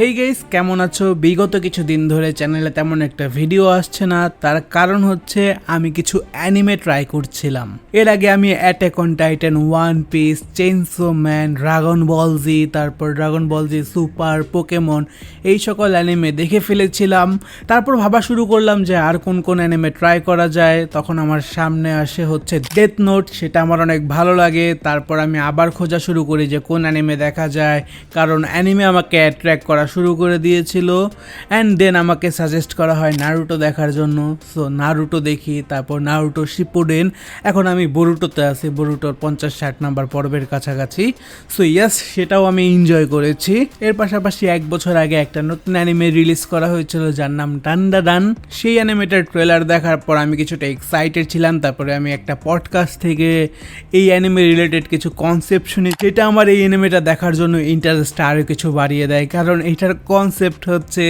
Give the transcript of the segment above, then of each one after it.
Hey guys কেমন আছো? বিগত কিছু দিন ধরে চ্যানেলে তেমন একটা ভিডিও আসছে না। তার কারণ হচ্ছে, আমি কিছু অ্যানিমে ট্রাই করছিলাম। এর আগে আমি Attack on Titan One Piece Chainsaw Man Dragon Ball Z তারপর Dragon Ball Z Super Pokemon এই সকল অ্যানিমে দেখে ফেলেছিলাম। তারপর ভাবা শুরু করলাম যে আর কোন কোন অ্যানিমে ট্রাই করা যায়। তখন আমার সামনে আসে হচ্ছে ডেথ নোট সেটা আমার অনেক ভালো লাগে। তারপর আমি আবার খোঁজা শুরু করি যে কোন অ্যানিমে দেখা যায়। কারণ অ্যানিমে আমাকে অ্যাট্রাক্ট করা শুরু করে দিয়েছিল। অ্যান্ড দেন আমাকে সাজেস্ট করা হয় নারুটো দেখার জন্য। সো নারুটো দেখি, তারপর নারুটো শিপুডেন এখন আমি বরুটোতে আছি বরুটোর পঞ্চাশ ষাট নাম্বার পর্বের কাছাকাছি। সো ইয়াস সেটাও আমি এনজয় করেছি। এর পাশাপাশি এক বছর আগে একটা নতুন অ্যানিমে রিলিজ করা হয়েছিল, যার নাম ডান্ডা ডান সেই অ্যানিমেটার ট্রেলার দেখার পর আমি কিছুটা এক্সাইটেড ছিলাম। তারপরে আমি একটা পডকাস্ট থেকে এই অ্যানিমে রিলেটেড কিছু কনসেপ্ট শুনি যেটা আমার এই অ্যানিমেটা দেখার জন্য ইন্টারেস্ট আরও কিছু বাড়িয়ে দেয়। কারণ এটার কনসেপ্ট হচ্ছে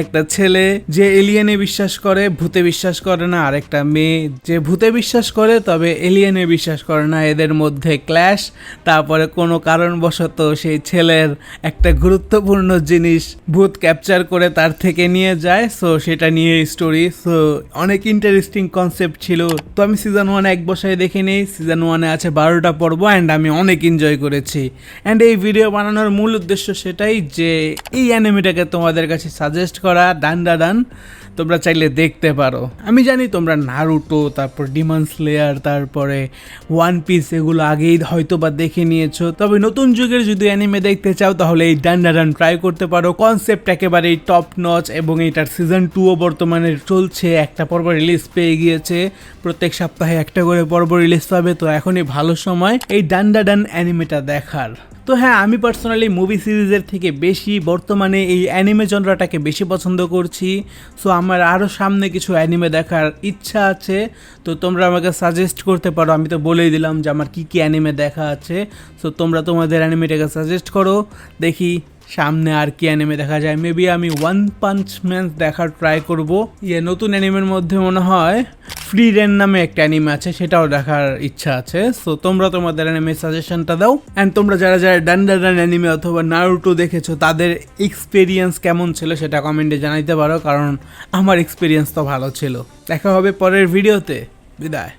একটা ছেলে যে এলিয়েনে বিশ্বাস করে, ভূতে বিশ্বাস করে না, আর একটা মেয়ে যে ভূতে বিশ্বাস করে, তবে এলিয়েনে বিশ্বাস করে না। এদের মধ্যে ক্ল্যাশ তারপরে কোনো কারণবশত সেই ছেলের একটা গুরুত্বপূর্ণ জিনিস ভূত ক্যাপচার করে তার থেকে নিয়ে যায় সো সেটা নিয়ে স্টোরি সো অনেক ইন্টারেস্টিং কনসেপ্ট ছিল। তো আমি সিজন ওয়ান এক বসায় দেখে নিই সিজন ওয়ানে আছে বারোটা পর্ব অ্যান্ড আমি অনেক এনজয় করেছি। অ্যান্ড এই ভিডিও বানানোর মূল উদ্দেশ্য সেটাই যে এই অ্যানিমেটাকে তোমাদের কাছে সাজেস্ট করা, ডান ডান, তোমরা চাইলে দেখতে পারো। আমি জানি তোমরা নারুটো তারপর ডিমন স্লেয়ার তারপরে ওয়ান পিস এগুলো আগেই হয়তো বা দেখে নিয়েছো। তবে নতুন যুগের যদি অ্যানিমে দেখতে চাও, তাহলে এই ডান ডান ট্রাই করতে পারো। কনসেপ্ট একেবারেই টপ নচ এবং এটার সিজন টুও বর্তমানে চলছে। একটা পর্ব রিলিজ পেয়ে গিয়েছে। প্রত্যেক সপ্তাহে একটা করে পর্ব রিলিজ পাবে তো এখনই ভালো সময় এই ডান্ডা ডান অ্যানিমেটা দেখার। তো হ্যাঁ আমি পার্সোনালি মুভি সিরিজের থেকে বেশি বর্তমানে এই অ্যানিমে জনরাটাকে বেশি পছন্দ করছি। সো আমার আরও সামনে কিছু অ্যানিমে দেখার ইচ্ছা আছে। তো তোমরা আমাকে সাজেস্ট করতে পারো। আমি তো বলেই দিলাম যে আমার কী কী অ্যানিমে দেখা আছে। সো তোমরা তোমাদের অ্যানিমেটাকে সাজেস্ট করো। দেখি সামনে আর কি অ্যানিমে দেখা যায়? মেবি আমি ওয়ান পাঞ্চ ম্যান দেখার ট্রাই করব। ইয়ে নতুন অ্যানিমের মধ্যে মনে হয় ফ্রি রেন নামে একটা অ্যানিমে আছে, সেটাও দেখার ইচ্ছা আছে। সো তোমরা তোমাদের অ্যানিমে সাজেশনটা দাও। অ্যান্ড তোমরা যারা যারা ডান্ডা ডান অ্যানিমে অথবা নারুটো দেখেছ, তাদের এক্সপিরিয়েন্স কেমন ছিল সেটা কমেন্টে জানাইতে পারো, কারণ আমার এক্সপিরিয়েন্স তো ভালো ছিল। দেখা হবে পরের ভিডিওতে বিদায়।